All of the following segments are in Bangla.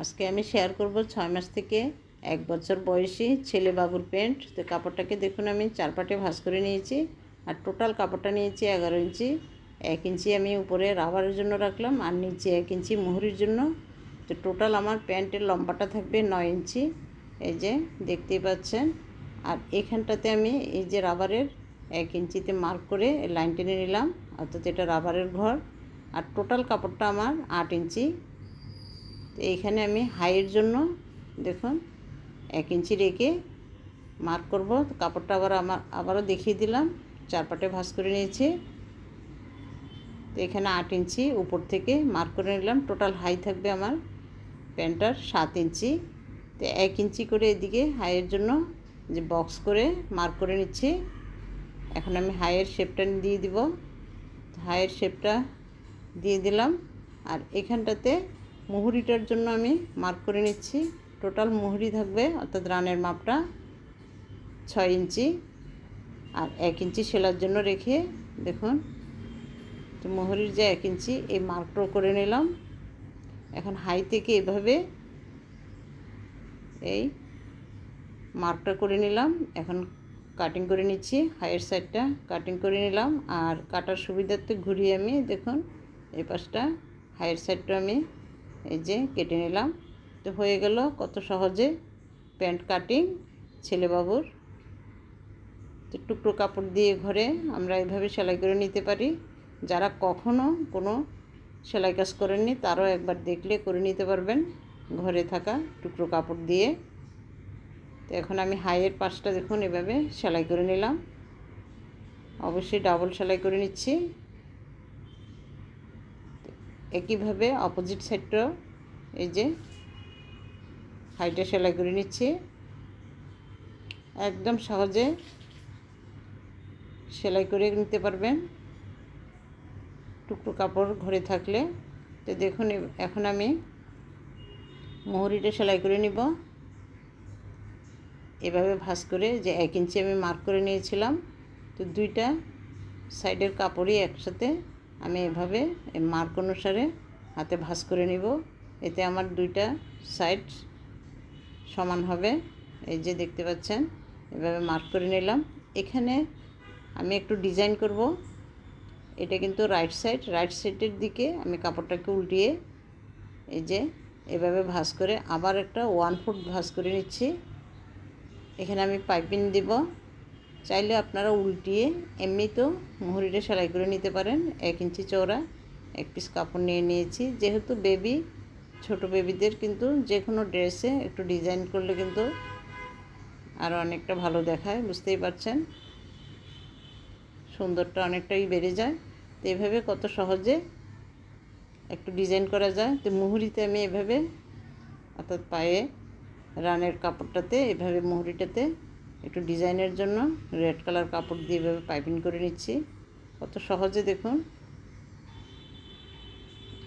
আজকে আমি শেয়ার করব ছয় মাস থেকে এক বছর বয়সী ছেলে বাবুর প্যান্ট তো কাপড়টাকে দেখুন, আমি চার পাটে ভাঁজ করে নিয়েছি। আর টোটাল কাপড়টা নিয়েছি এগারো ইঞ্চি। এক ইঞ্চি আমি উপরে রাবারের জন্য রাখলাম, আর নিচে এক ইঞ্চি মোহরির জন্য। তো টোটাল আমার প্যান্টের লম্বাটা থাকবে নয় ইঞ্চি। এই যে, দেখতেই পাচ্ছেন। আর এখানটাতে আমি এই যে রাবারের এক ইঞ্চিতে মার্ক করে লাইন টেনে নিলাম, অর্থাৎ এটা রাবারের ঘর। আর টোটাল কাপড়টা আমার আট ইঞ্চি। তো এইখানে আমি হাইয়ের জন্য দেখুন এক ইঞ্চি রেখে মার্ক করব। কাপড়টা আবার আমার, আবারও দেখিয়ে দিলাম। চার পাটে ভাঁজ করে নিয়েছি। তো এখানে আট ইঞ্চি উপর থেকে মার্ক করে নিলাম। টোটাল হাই থাকবে আমার প্যান্টটার সাত ইঞ্চি। তো এক ইঞ্চি করে এদিকে হাইয়ের জন্য যে বক্স করে মার্ক করে নিচ্ছি। এখন আমি হাইয়ের শেপটা দিয়ে দিব। হাইয়ের শেপটা দিয়ে দিলাম। আর এখানটাতে মুহুরিটার জন্য আমি মার্ক করে নিচ্ছি। টোটাল মুহুরি থাকবে, অর্থাৎ রানের মাপটা ছয় ইঞ্চি। আর এক ইঞ্চি সেলার জন্য রেখে দেখুন, তো মুহুরির যে এক ইঞ্চি, এই মার্কটাও করে নিলাম। এখন হাই থেকে এভাবে এই মার্কটা করে নিলাম। এখন কাটিং করে নিচ্ছি হাইয়ের সাইডটা কাটিং করে নিলাম। আর কাটার সুবিধার্থে ঘুরিয়ে আমি দেখুন, এই পাশটা হাইয়ের সাইডটা আমি এই যে কেটে নিলাম। তো হয়ে গেল কত সহজে প্যান্ট কাটিং ছেলেবাবুর। তো টুকরো কাপড় দিয়ে ঘরে আমরা এভাবে সেলাই করে নিতে পারি। যারা কখনো কোনো সেলাই কাজ করেননি, তারাও একবার দেখলে করে নিতে পারবেন ঘরে থাকা টুকরো কাপড় দিয়ে। তো এখন আমি হাইয়ের পাশটা দেখুন, এভাবে সেলাই করে নিলাম। অবশ্যই ডাবল সেলাই করে নিচ্ছি। একইভাবে অপোজিট সাইডটাও এই যে হাইটা সেলাই করে নিচ্ছি। একদম সহজে সেলাই করে নিতে পারবেন। টুকরো কাপড় ঘরে থাকলে। তো দেখুন এখন আমি মোহরিটা সেলাই করে নিব। এভাবে ভাঁজ করে যে এক ইঞ্চি আমি মার্ক করে নিয়েছিলাম। তো দুইটা সাইডের কাপড়ই একসাথে আমি এভাবে মার্ক অনুসারে হাতে ভাঁজ করে নিব। এতে আমার দুইটা সাইড সমান হবে। এই যে দেখতে পাচ্ছেন, এভাবে মার্ক করে নিলাম। এখানে আমি একটু ডিজাইন করব। এটা কিন্তু রাইট সাইড। রাইট সাইডের দিকে আমি কাপড়টাকে উল্টিয়ে এই যে এভাবে ভাঁজ করে আবার একটা ওয়ান ফুট ভাঁজ করে নিচ্ছি। এখানে আমি পাইপিং দিব। চাইলে আপনারা উল্টিয়ে এমনি তো মুহুরিটা সেলাই করে নিতে পারেন। এক ইঞ্চি চওড়া, এক পিস কাপড় নিয়ে নিয়েছি। যেহেতু বেবি ছোট বেবিদের কিন্তু যে কোনো ড্রেসে একটু ডিজাইন করলে কিন্তু আরও অনেকটা ভালো দেখায়, বুঝতেই পারছেন? সুন্দরটা অনেকটাই বেড়ে যায়। তো এভাবে কত সহজে একটু ডিজাইন করা যায়। তো মুহুরিতে আমি এভাবে অর্থাৎ পায়ে রানের কাপড়টাতে, এভাবে মুহুরিটাতে একটু ডিজাইনের জন্য রেড কালার কাপড় দিয়ে এভাবে পাইপিং করে নিচ্ছি। কত সহজে দেখুন।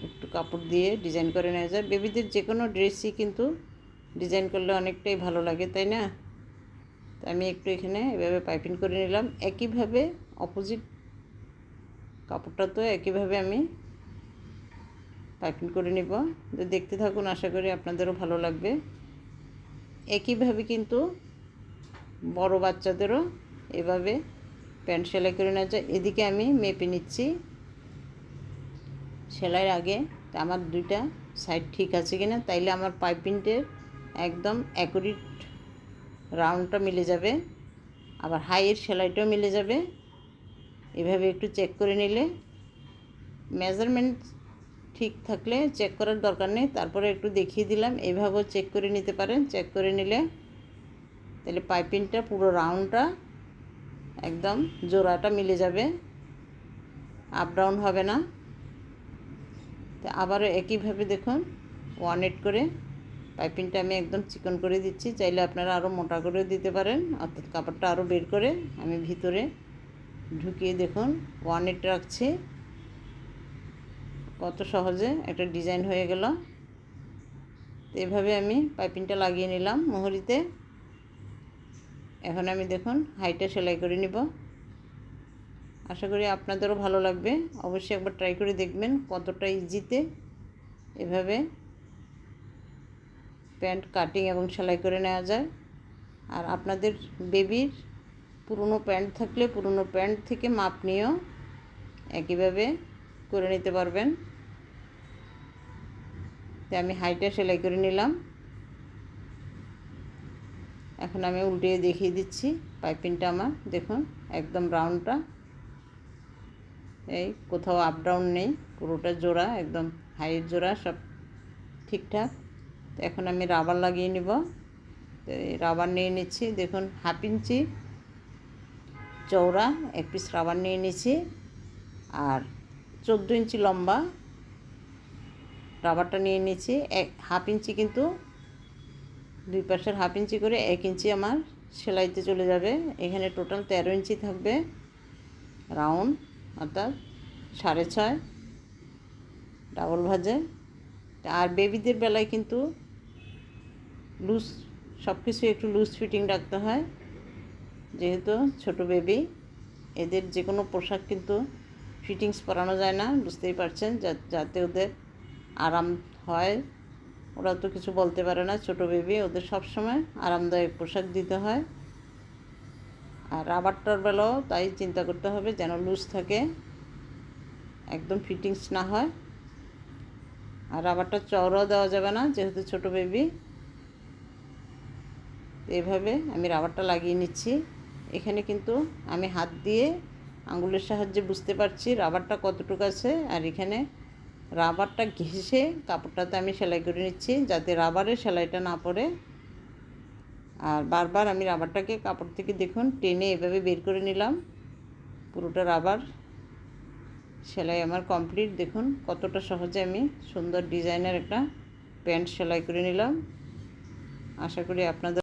একটু কাপড় দিয়ে ডিজাইন করে নেওয়া যায়। বেবিদের যে কোনো ড্রেসই কিন্তু ডিজাইন করলে অনেকটাই ভালো লাগে, তাই না? তো আমি একটু এখানে এভাবে পাইপিং করে নিলাম। একইভাবে অপোজিট কাপড়টা তো একইভাবে আমি পাইপিং করে নিব। দেখতে থাকুন, আশা করি আপনাদেরও ভালো লাগবে। একইভাবে কিন্তু বড় বাচ্চাদেরও এভাবে প্যান্ট সেলাই করে নেওয়া যায়। এদিকে আমি মেপে নিচ্ছি সেলাইয়ের আগে। আমার দুইটা সাইড ঠিক আছে কি না তাইলে আমার পাইপিংটের একদম অ্যাকুরেট রাউন্ডটা মিলে যাবে। আবার হাইয়ের সেলাইটাও মিলে যাবে। এভাবে একটু চেক করে নিলে মেজারমেন্ট ঠিক থাকলে চেক করার দরকার নেই। তারপরে একটু দেখিয়ে দিলাম। এভাবেও চেক করে নিতে পারেন। চেক করে নিলে তাহলে পাইপিংটা পুরো রাউন্ডটা একদম জোড়াটা মিলে যাবে। আপ ডাউন হবে না। তো আবারও একইভাবে দেখুন, ওয়ান এইট করে পাইপিংটা আমি একদম চিকন করে দিচ্ছি। চাইলে আপনারা আরও মোটা করেও দিতে পারেন, অর্থাৎ কাপড়টা আরও বের করে আমি ভিতরে ঢুকিয়ে দেখুন, ওয়ান এইট রাখছি। কত সহজে একটা ডিজাইন হয়ে গেল। তো এভাবে আমি পাইপিংটা লাগিয়ে নিলাম মোহরিতে। এখন আমি দেখুন হাইটা সেলাই করে নিব। আশা করি আপনাদেরও ভালো লাগবে। অবশ্যই একবার ট্রাই করে দেখবেন কতটা ইজিতে এভাবে প্যান্ট কাটিং এবং সেলাই করে নেওয়া যায়। আর আপনাদের বেবির পুরনো প্যান্ট থাকলে পুরনো প্যান্ট থেকে মাপ নিয়েও একইভাবে করে নিতে পারবেন। তো আমি হাইটা সেলাই করে নিলাম। এখন আমি উল্টিয়ে দেখিয়ে দিচ্ছি পাইপিংটা আমার। দেখুন, একদম রাউন্ডটা। এই কোথাও আপ ডাউন নেই, পুরোটা জোড়া, একদম হাইট জোড়া, সব ঠিকঠাক। এখন আমি রাবার লাগিয়ে নিব। এই রাবার নিয়ে নিচ্ছি। দেখুন হাফ ইঞ্চি চৌড়া এক পিস রাবার নিয়ে নিচ্ছি। আর চোদ্দ ইঞ্চি লম্বা রাবারটা নিয়ে নিচ্ছি। এক হাফ ইঞ্চি কিন্তু দুই পাশের হাফ ইঞ্চি করে এক ইঞ্চি আমার সেলাইতে চলে যাবে। এখানে টোটাল তেরো ইঞ্চি থাকবে রাউন্ড অর্থাৎ সাড়ে ছয় ডাবল ভাজে। আর বেবিদের বেলায় কিন্তু লুজ সব কিছু একটু লুজ ফিটিং রাখতে হয়। যেহেতু ছোট বেবি এদের যে কোনো পোশাক কিন্তু ফিটিংস পরানো যায় না, বুঝতেই পারছেন যাতে ওদের আরাম হয়। ওরা তো কিছু বলতে পারে না, ছোট বেবি ওদের সব সময় আরামদায়ক পোশাক দিতে হয়। আর রাবারটার বেলাও তাই চিন্তা করতে হবে যেন লুজ থাকে, একদম ফিটিংস না হয়। আর রাবারটা চওড়াও দেওয়া যাবে না, যেহেতু ছোট বেবি এইভাবে আমি রাবারটা লাগিয়ে নিচ্ছি। এখানে কিন্তু আমি হাত দিয়ে আঙুলের সাহায্যে বুঝতে পারছি রাবারটা কতটুকু আছে, আর এখানে রাবারটা ঘেঁষে কাপড়টাতে আমি সেলাই করে নিচ্ছি যাতে রাবারের সেলাইটা না পড়ে। আর বারবার আমি রাবারটাকে কাপড় থেকে দেখুন টেনে এভাবে বের করে নিলাম। পুরোটা রাবার সেলাই আমার কমপ্লিট। দেখুন কতটা সহজে আমি সুন্দর ডিজাইনের একটা প্যান্ট সেলাই করে নিলাম। আশা করি আপনাদের